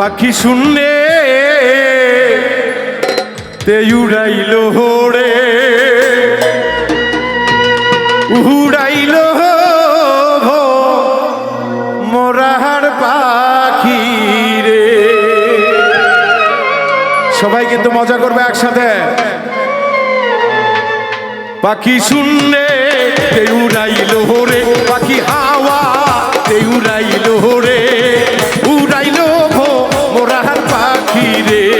পাখি শুনলে তে উড়াইল রে উড়াইল মোরাহার পাখি রে। সবাই কিন্তু মজা করবে একসাথে। পাখি শুনলে তে উড়াইল রে পাখি হাওয়া তে উড়াইল রে উড়াইল মোরাহার পাখি রে।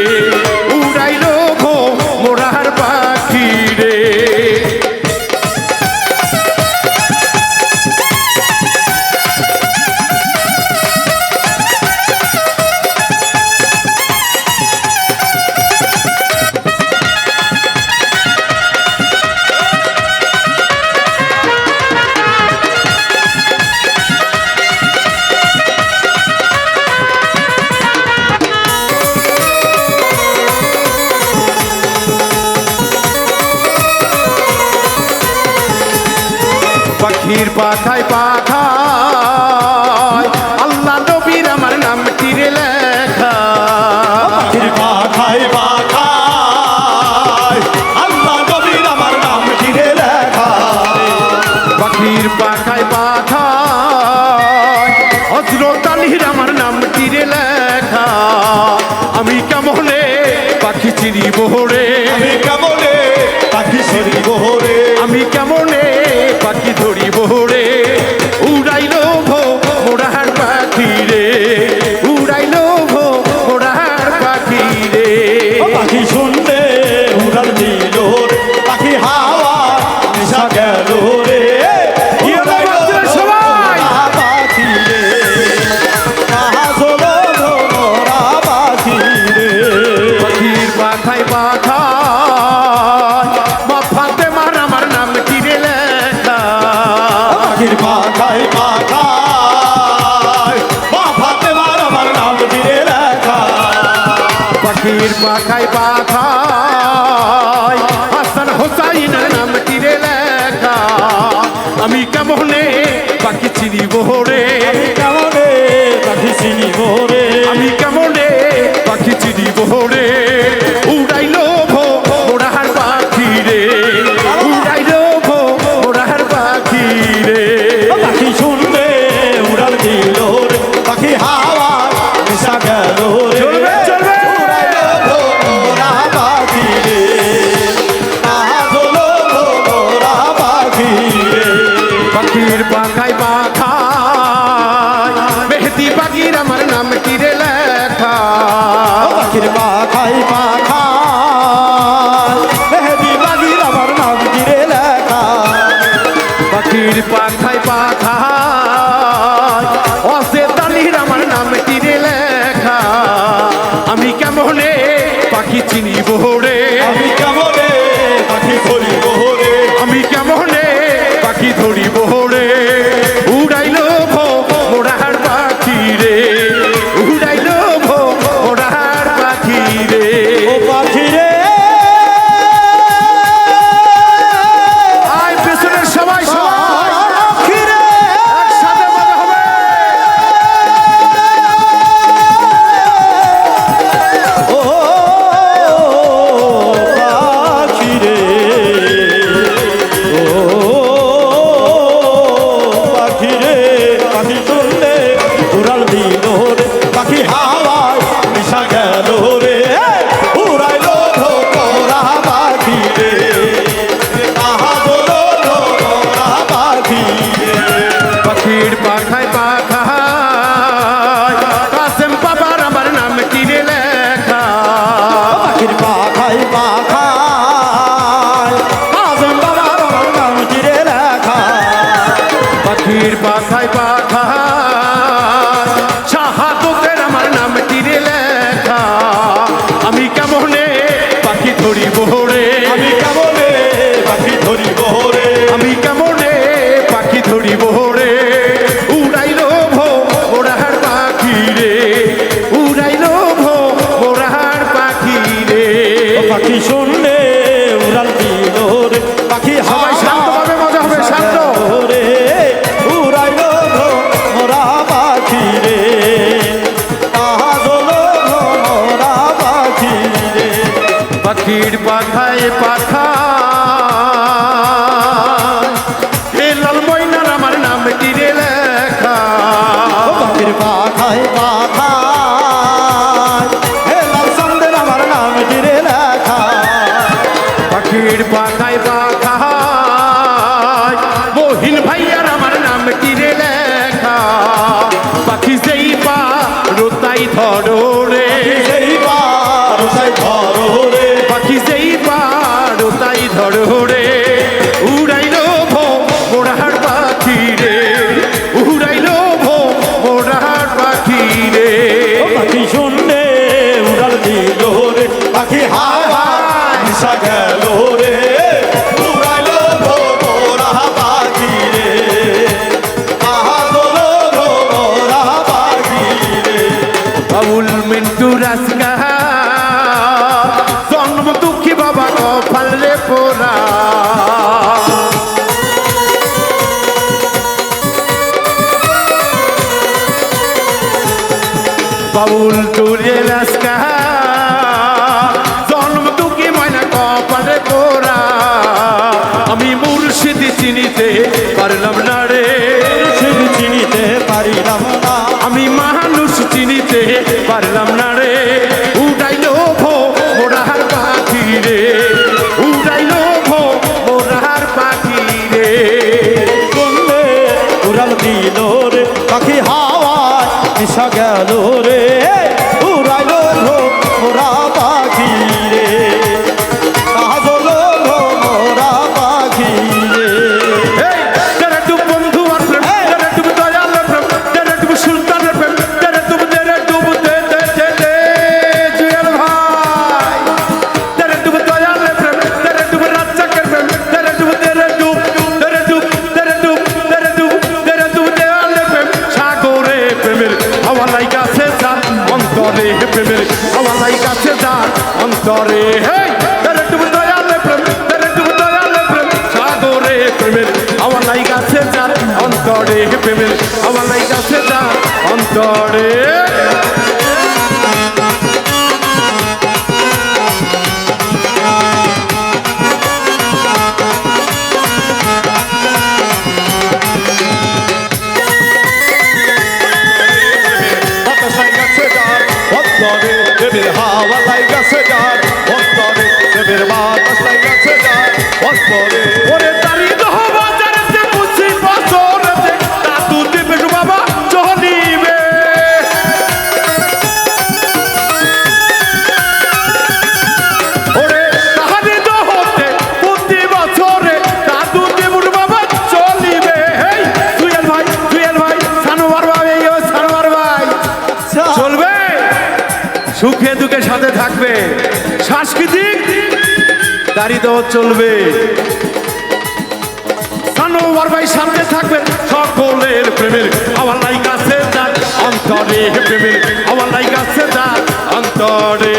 পাখির পাখায় পাখায়। আল্লাহ নবীর আমার নাম তীরে লেখা। পাখির পাখায় পাখায়। আল্লাহ নবীর আমার লেখা। পাখির পাখায় পাখায়। হজরত আলীর আমার নাম তীরে লেখা। আমি কেমনে পাখি চিনি বহরে আমি কেমনে পাখি সরি বহরে আমি কেমনে পাখি ধরি পাখির পাখায় পাখায় মেহেদি পাখির আমার নাম তীরে লেখা পাখির পাখাই পাখাই মেহেদি বাগির আমার নাম ঘিরে লেখা পাখির পাখায় পাখায় অসে তালির আমার নাম তীরে লেখা আমি কেমনে পাখি চিনি রে উড়াইল ভো মোড়াহার পাখি রে উড়াইল ভো মোড়াহার পাখি রে পাখি শুনলে উড়াল দিল রে। পাখি হায় হায় তোরা আমি মুর্শিদি চিনিতে পারলাম না রে। চিনিতে পারিলাম না। আমি মানুষ চিনিতে পারলাম না রে। উড়াইল ভো মোরাহার পাখি রে। উড়াইল ভো মোরাহার পাখি রে। বললে উড়াল রে পাখি হাওয়ায় মিশা গেল রে। ভিতরে What for it? সুখে দুঃখে সাথে থাকবে। সাংস্কৃতিক দাঁড়িয়ে চলবে। ভাই সামনে থাকবে। সকলের প্রেমের আমার লাই কাছে তার অন্তরে প্রেমের আমার লাই কাছে তার অন্তরে।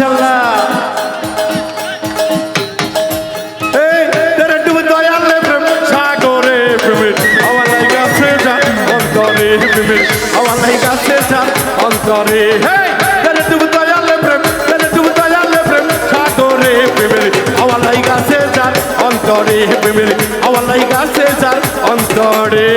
ইনশাল্লাহ আমার নাই গাছে যার অন্তরে তাহলে তুমি দয়ালে প্রেম তাহলে তুমি দয়ালে প্রেম, সাগরে প্রেমের আমার নাই গাছে যার অন্তরে প্রেমের আমার নাই গাছে যার অন্তরে।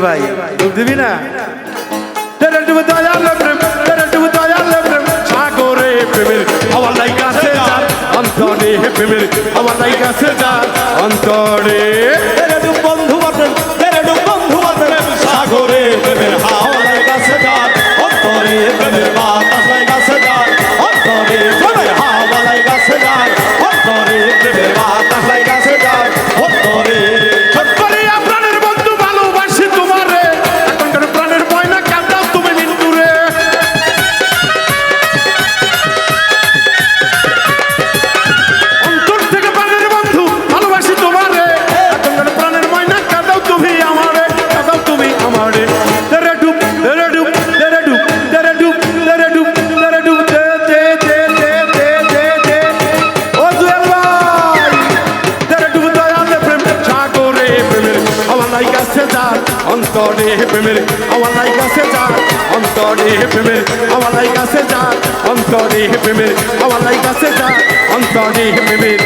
ভাই ডুব দিবি না? সাগরে প্রেমের আমার লাই কাছে যা অন্তরে প্রেমের আমার লাই কাছে যা অন্তরে অন্তরে প্রেমের আমার লাই কাছে যা অন্তরে প্রেমের আমার লাই কাছে যা অন্তরে প্রেমের আমার লাই কাছে যা অন্তরে প্রেমের